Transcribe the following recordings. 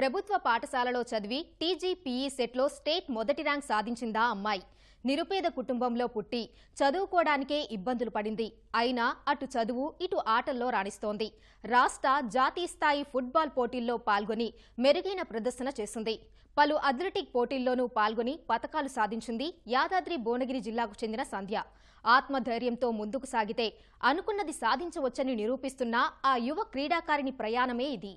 ప్రభుత్వ పాఠశాలలో చదివి టీజీపీఈ సెట్లో స్టేట్ మొదటి ర్యాంక్ సాధించిందా అమ్మాయి? నిరుపేద కుటుంబంలో పుట్టి చదువుకోవడానికే ఇబ్బందులు పడింది. అయినా అటు చదువు ఇటు ఆటల్లో రాణిస్తోంది. రాష్ట్ర జాతీయ స్థాయి ఫుట్బాల్ పోటీల్లో పాల్గొని మెరుగైన ప్రదర్శన చేసింది. పలు అథ్లెటిక్ పోటీల్లోనూ పాల్గొని పతకాలు సాధించింది యాదాద్రి భువనగిరి జిల్లాకు చెందిన సంధ్య. ఆత్మధైర్యంతో ముందుకు సాగితే అనుకున్నది సాధించవచ్చని నిరూపిస్తున్న ఆ యువ క్రీడాకారిణి ప్రయాణమే ఇది.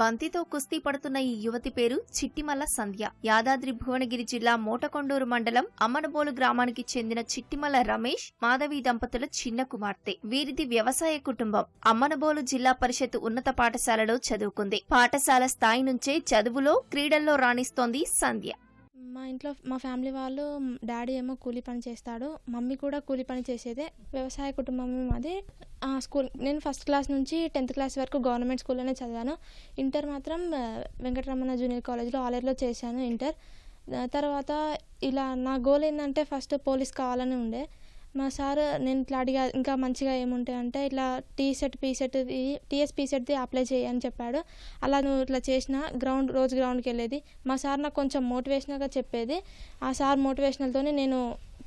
బంతితో కుస్తీ పడుతున్న ఈ యువతి పేరు చిట్టిమల్ల సంధ్య. యాదాద్రి భువనగిరి జిల్లా మోటకొండూరు మండలం అమ్మనబోలు గ్రామానికి చెందిన చిట్టిమల్ల రమేష్ మాధవి దంపతుల చిన్న కుమార్తె. వీరిది వ్యవసాయ కుటుంబం. అమ్మనబోలు జిల్లా పరిషత్ ఉన్నత పాఠశాలలో చదువుకుంది. పాఠశాల స్థాయి నుంచే చదువులో క్రీడల్లో రాణిస్తోంది సంధ్య. మా ఇంట్లో మా ఫ్యామిలీ వాళ్ళు డాడీ ఏమో కూలి పని చేస్తాడు మమ్మీ కూడా కూలి పని చేసేదే. వ్యవసాయ కుటుంబం మాది. ఆ స్కూల్ నేను ఫస్ట్ క్లాస్ నుంచి టెన్త్ క్లాస్ వరకు గవర్నమెంట్ స్కూల్లోనే చదివాను. ఇంటర్ మాత్రం వెంకటరమణ జూనియర్ కాలేజ్లో ఆలేరులో చేశాను ఇంటర్. తర్వాత ఇలా నా గోల్ ఏంటంటే ఫస్ట్ పోలీస్ కావాలని ఉండే. మా సార్ నేను ఇట్లా అడిగా ఇంకా మంచిగా ఏముంటాయి? అంటే ఇట్లా T set P set TS P సెట్ది apply చేయి అని చెప్పాడు. అలా నువ్వు ఇట్లా చేసిన గ్రౌండ్ రోజు గ్రౌండ్కి వెళ్ళేది. మా సార్ నాకు కొంచెం మోటివేషనల్గా చెప్పేది. ఆ సార్ మోటివేషనల్తోనే నేను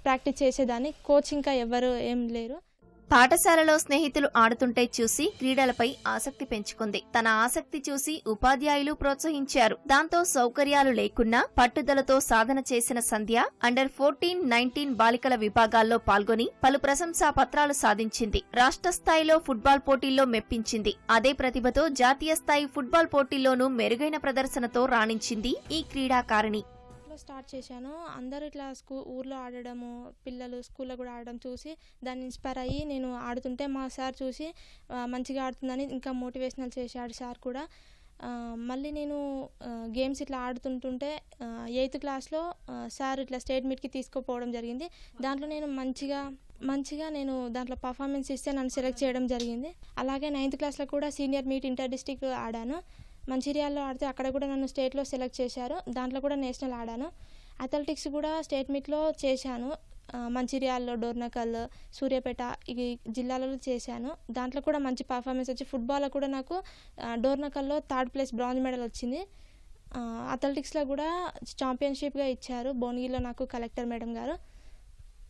ప్రాక్టీస్ చేసేదాన్ని. కోచ్ ఇంకా ఎవరు ఏం లేరు. పాఠశాలలో స్నేహితులు ఆడుతుంటే చూసి క్రీడలపై ఆసక్తి పెంచుకుంది. తన ఆసక్తి చూసి ఉపాధ్యాయులు ప్రోత్సహించారు. దాంతో సౌకర్యాలు లేకున్నా పట్టుదలతో సాధన చేసిన సంధ్య అండర్ ఫోర్టీన్ నైన్టీన్ బాలికల విభాగాల్లో పాల్గొని పలు ప్రశంసా పత్రాలు సాధించింది. రాష్ట్ర స్థాయిలో ఫుట్బాల్ పోటీల్లో మెప్పించింది. అదే ప్రతిభతో జాతీయ స్థాయి ఫుట్బాల్ పోటీల్లోనూ మెరుగైన ప్రదర్శనతో రాణించింది ఈ క్రీడాకారిణి. లో స్టార్ట్ చేశాను. అందరూ ఇట్లా స్కూ ఊర్లో ఆడడము పిల్లలు స్కూల్లో కూడా ఆడడం చూసి దాన్ని ఇన్స్పైర్ అయ్యి నేను ఆడుతుంటే మా సార్ చూసి మంచిగా ఆడుతుందని ఇంకా మోటివేషనల్ చేశాడు సార్ కూడా. మళ్ళీ నేను గేమ్స్ ఇట్లా ఆడుతుంటుంటే ఎయిత్ క్లాస్లో సార్ ఇట్లా స్టేట్ మీట్కి తీసుకుపోవడం జరిగింది. దాంట్లో నేను మంచిగా మంచిగా నేను దాంట్లో పర్ఫార్మెన్స్ ఇస్తే నన్ను సెలెక్ట్ చేయడం జరిగింది. అలాగే నైన్త్ క్లాస్లో కూడా సీనియర్ మీట్ ఇంటర్ డిస్టిక్ ఆడాను. మంచిర్యాలలో ఆడితే అక్కడ కూడా నన్ను స్టేట్లో సెలెక్ట్ చేశారు. దాంట్లో కూడా నేషనల్ ఆడాను. అథ్లెటిక్స్ కూడా స్టేట్ మీట్లో చేశాను. మంచిర్యాల్లో మంచిర్యాలలో డోర్నకల్ సూర్యాపేట ఈ జిల్లాలలో చేశాను. దాంట్లో కూడా మంచి పర్ఫార్మెన్స్ వచ్చి ఫుట్బాల్లో కూడా నాకు డోర్నకల్లో థర్డ్ ప్లేస్ బ్రాంజ్ మెడల్ వచ్చింది. అథ్లెటిక్స్లో కూడా ఛాంపియన్షిప్గా ఇచ్చారు. భువనగిరిలో నాకు కలెక్టర్ మేడం గారు.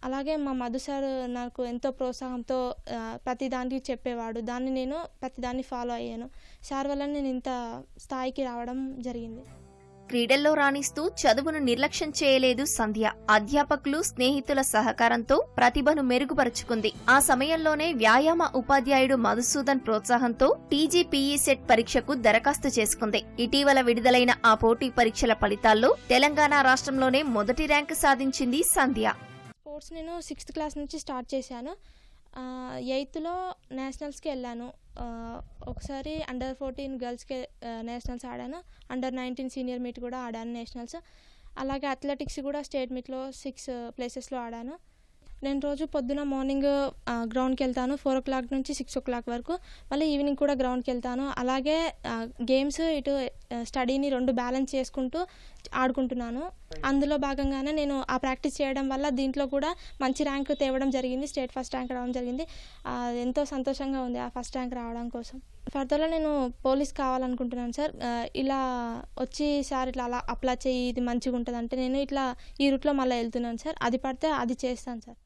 అలాగే మా మధు సార్ నాకు ఎంతో ప్రోత్సాహంతో ఆ, ప్రతి దానికి చెప్పేవాడు. దాన్ని నేను ప్రతిదాన్ని ఫాలో అయ్యాను. సార్ వల్ల నేను ఇంత స్థాయికి రావడం జరిగింది. క్రీడల్లో రాణిస్తూ చదువును నిర్లక్ష్యం చేయలేదు సంధ్య. అధ్యాపకులు స్నేహితుల సహకారంతో ప్రతిభను మెరుగుపరుచుకుంది. ఆ సమయంలోనే వ్యాయామ ఉపాధ్యాయుడు మధుసూదన్ ప్రోత్సాహంతో టీజీపీఈ సెట్ పరీక్షకు దరఖాస్తు చేసుకుంది. ఇటీవల విడుదలైన ఆ పోటీ పరీక్షల ఫలితాల్లో తెలంగాణ రాష్ట్రంలోనే మొదటి ర్యాంకు సాధించింది సంధ్య. స్పోర్ట్స్ నేను సిక్స్త్ క్లాస్ నుంచి స్టార్ట్ చేశాను. ఎయిత్లో నేషనల్స్కి వెళ్ళాను. ఒకసారి అండర్ ఫోర్టీన్ గర్ల్స్కి నేషనల్స్ ఆడాను. అండర్ నైన్టీన్ సీనియర్ మీట్ కూడా ఆడాను నేషనల్స్. అలాగే అథ్లెటిక్స్ కూడా స్టేట్ మీట్లో సిక్స్ ప్లేసెస్లో ఆడాను. నేను రోజు పొద్దున మార్నింగ్ గ్రౌండ్కి వెళ్తాను. ఫోర్ ఓ క్లాక్ నుంచి సిక్స్ ఓ క్లాక్ వరకు. మళ్ళీ ఈవినింగ్ కూడా గ్రౌండ్కి వెళ్తాను. అలాగే గేమ్స్ ఇటు స్టడీని రెండు బ్యాలెన్స్ చేసుకుంటూ ఆడుకుంటున్నాను. అందులో భాగంగానే నేను ఆ ప్రాక్టీస్ చేయడం వల్ల దీంట్లో కూడా మంచి ర్యాంక్ తేవడం జరిగింది. స్టేట్ ఫస్ట్ ర్యాంక్ రావడం జరిగింది. ఎంతో సంతోషంగా ఉంది ఆ ఫస్ట్ ర్యాంక్ రావడం కోసం. ఫర్దర్లో నేను పోలీస్ కావాలనుకుంటున్నాను సార్. ఇలా వచ్చి సార్ ఇట్లా అలా అప్లై చేయి ఇది మంచిగా ఉంటుంది అంటే నేను ఇట్లా ఈ రూట్లో మళ్ళీ వెళ్తున్నాను సార్. అది పడితే అది చేస్తాను సార్.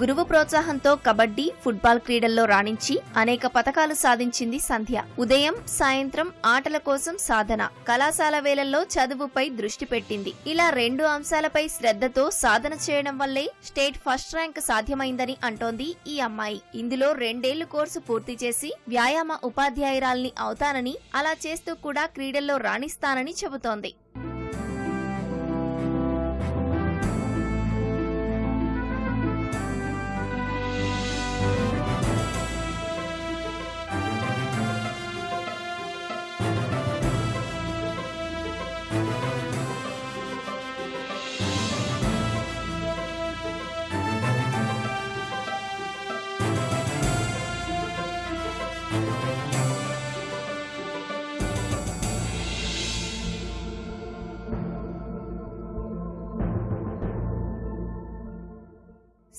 గురువు ప్రోత్సాహంతో కబడ్డీ ఫుట్బాల్ క్రీడల్లో రాణించి అనేక పథకాలు సాధించింది సంధ్య. ఉదయం సాయంత్రం ఆటల కోసం సాధన. కళాశాల వేళల్లో చదువుపై దృష్టి పెట్టింది. ఇలా రెండు అంశాలపై శ్రద్ధతో సాధన చేయడం వల్లే స్టేట్ ఫస్ట్ ర్యాంక్ సాధ్యమైందని అంటోంది ఈ అమ్మాయి. ఇందులో రెండేళ్ళు కోర్సు పూర్తి చేసి వ్యాయామ ఉపాధ్యాయురాల్ని అవుతానని అలా చేస్తూ కూడా క్రీడల్లో రాణిస్తానని చెబుతోంది.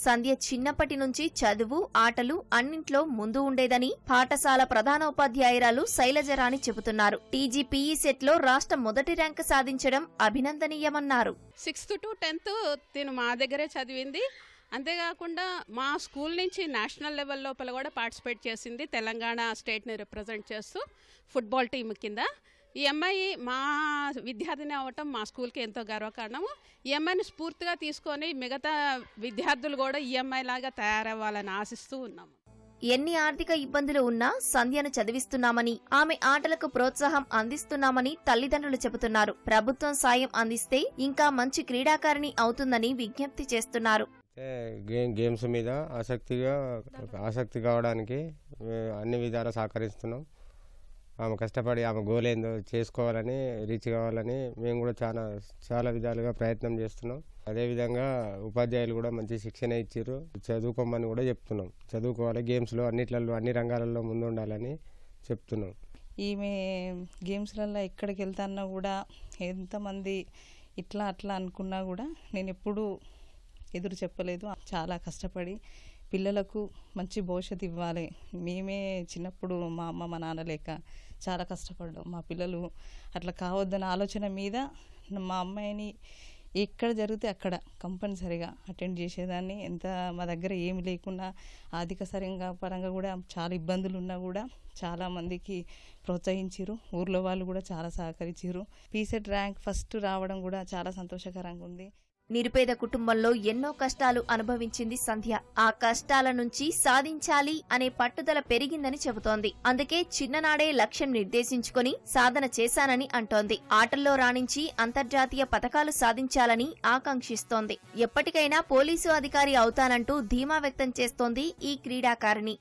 సంధ్య చిన్నప్పటి నుంచి చదువు ఆటలు అన్నింట్లో ముందు ఉండేదని పాఠశాల ప్రధానోపాధ్యాయురాలు శైలజరాణి చెబుతున్నారు. టీజీపీఈ సెట్లో రాష్ట్ర మొదటి ర్యాంకు సాధించడం అభినందనీయమన్నారు. సిక్స్త్ టు టెన్త్ తిను మా దగ్గరే చదివింది. అంతేకాకుండా మా స్కూల్ నుంచి నేషనల్ లెవెల్ లోపల కూడా పార్టిసిపేట్ చేసింది తెలంగాణ స్టేట్ని రిప్రజెంట్ చేస్తూ ఫుట్బాల్ టీం కింద. ఈ అమ్మాయి మా విద్యార్థిని అవ్వటం మా స్కూల్కి ఎంతో గర్వకారణము ఈ అమ్మాయిని స్ఫూర్తిగా తీసుకొని మిగతా విద్యార్థులు కూడా ఈ అమ్మాయి లాగా తయారవ్వాలని ఆశిస్తూ ఉన్నాము. ఎన్ని ఆర్థిక ఇబ్బందులు ఉన్నా సంధ్యను చదివిస్తున్నామని ఆమె ఆటలకు ప్రోత్సాహం అందిస్తున్నామని తల్లిదండ్రులు చెబుతున్నారు. ప్రభుత్వం సాయం అందిస్తే ఇంకా మంచి క్రీడాకారిణి అవుతుందని విజ్ఞప్తి చేస్తున్నారు. గేమ్ గేమ్స్ మీద ఆసక్తిగా ఆసక్తి కావడానికి అన్ని విధాలా సహకరిస్తున్నాం. ఆమె కష్టపడి ఆమె గోల్ ఏందో చేసుకోవాలని రీచ్ కావాలని మేము కూడా చాలా చాలా విధాలుగా ప్రయత్నం చేస్తున్నాం. అదేవిధంగా ఉపాధ్యాయులు కూడా మంచి శిక్షణ ఇచ్చారు చదువుకోమని కూడా చెప్తున్నాం. చదువుకోవాలి గేమ్స్లో అన్నిట్లలో అన్ని రంగాలలో ముందుండాలని చెప్తున్నాం. ఈమె గేమ్స్లలో ఎక్కడికి వెళ్తాన్నా కూడా ఎంతమంది ఇట్లా అట్లా అనుకున్నా కూడా నేను ఎప్పుడూ ఎదురు చెప్పలేదు. చాలా కష్టపడి పిల్లలకు మంచి భవిష్యత్తు ఇవ్వాలి. మేమే చిన్నప్పుడు మా అమ్మ మా నాన్న లేక చాలా కష్టపడ్డాం. మా పిల్లలు అట్లా కావద్దన్న ఆలోచన మీద మా అమ్మాయిని ఎక్కడ జరిగితే అక్కడ కంపల్సరిగా అటెండ్ చేసేదాన్ని. ఎంత మా దగ్గర ఏమి లేకున్నా ఆర్థిక సరంగా పరంగా కూడా చాలా ఇబ్బందులు ఉన్నా కూడా చాలా మందికి ప్రోత్సహించారు ఊర్లో వాళ్ళు కూడా చాలా సహకరించారు పీసెట్ ర్యాంక్ ఫస్ట్ రావడం కూడా చాలా సంతోషకరంగా ఉంది. నిరుపేద కుటుంబంలో ఎన్నో కష్టాలు అనుభవించింది సంధ్య. ఆ కష్టాల నుంచి సాధించాలి అనే పట్టుదల పెరిగిందని చెబుతోంది. అందుకే చిన్ననాడే లక్ష్యం నిర్దేశించుకొని సాధన చేశానని అంటోంది. ఆటల్లో రాణించి అంతర్జాతీయ పథకాలు సాధించాలని ఆకాంక్షిస్తోంది. ఎప్పటికైనా పోలీసు అధికారి అవుతానంటూ ధీమా వ్యక్తం చేస్తోంది ఈ క్రీడాకారిణి.